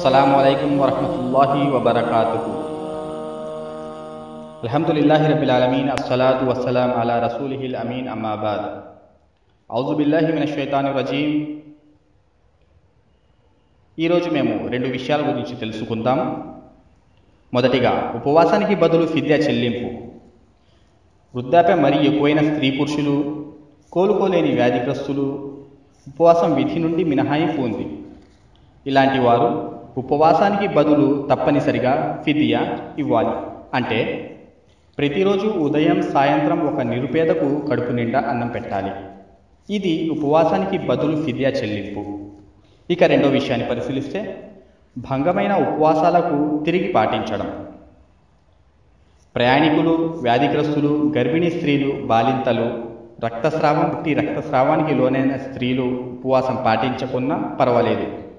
అస్సలం అయికం వరహమూల వబర్కూ అల్హమ్దుల్లాహి రబిలాలమీన్ అస్సలాతు వస్సలాం అలా రసూలిహిల్ అమీన్ అమ్మాబాద్ ఔజుబిల్లాహి మిన షైతాను రజీం ఈరోజు మేము రెండు విషయాల గురించి తెలుసుకుందాం. మొదటిగా ఉపవాసానికి బదులు ఫిద్య చెల్లింపు. వృద్ధాప్య మరీ ఎక్కువైన స్త్రీ పురుషులు కోలుకోలేని వ్యాధిగ్రస్తులు ఉపవాసం విధి నుండి మినహాయింపు ఉంది. ఇలాంటి వారు ఉపవాసానికి బదులు తప్పనిసరిగా ఫిదియా ఇవ్వాలి. అంటే ప్రతిరోజు ఉదయం సాయంత్రం ఒక నిరుపేదకు కడుపు నిండా అన్నం పెట్టాలి. ఇది ఉపవాసానికి బదులు ఫిదియా చెల్లింపు. ఇక రెండో విషయాన్ని పరిశీలిస్తే భంగమైన ఉపవాసాలకు తిరిగి పాటించడం. ప్రయాణికులు వ్యాధిగ్రస్తులు గర్భిణీ స్త్రీలు బాలింతలు రక్తస్రావం పుట్టి రక్తస్రావానికి లోనైన స్త్రీలు ఉపవాసం పాటించకున్నా పర్వాలేదు.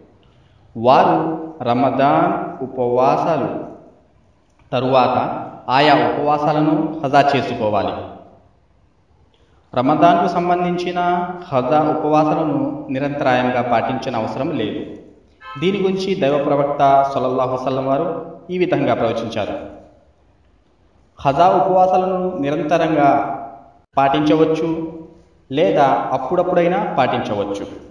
వారు రమదాన్ ఉపవాసాలు. తరువాత ఆయా ఉపవాసాలను హజా చేసుకోవాలి. రమదాన్కు సంబంధించిన హజా ఉపవాసాలను నిరంతరాయంగా పాటించిన అవసరం లేదు. దీని గురించి దైవ ప్రవక్త సొల్లల్లాహు వసల్లం వారు ఈ విధంగా ప్రవచించారు. హజా ఉపవాసాలను నిరంతరంగా పాటించవచ్చు లేదా అప్పుడప్పుడైనా పాటించవచ్చు.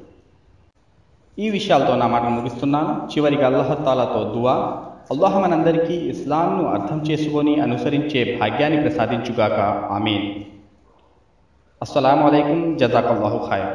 ఈ విషయాలతో నా మాట ముగిస్తున్నాను చివరికి అల్లహతాలతో దువా అల్లాహ మనందరికీ ఇస్లాంను అర్థం చేసుకొని అనుసరించే భాగ్యాన్ని ప్రసాదించుగాక ఆమీన్ అస్సలం అయికం జజాకల్లాహు ఖాయా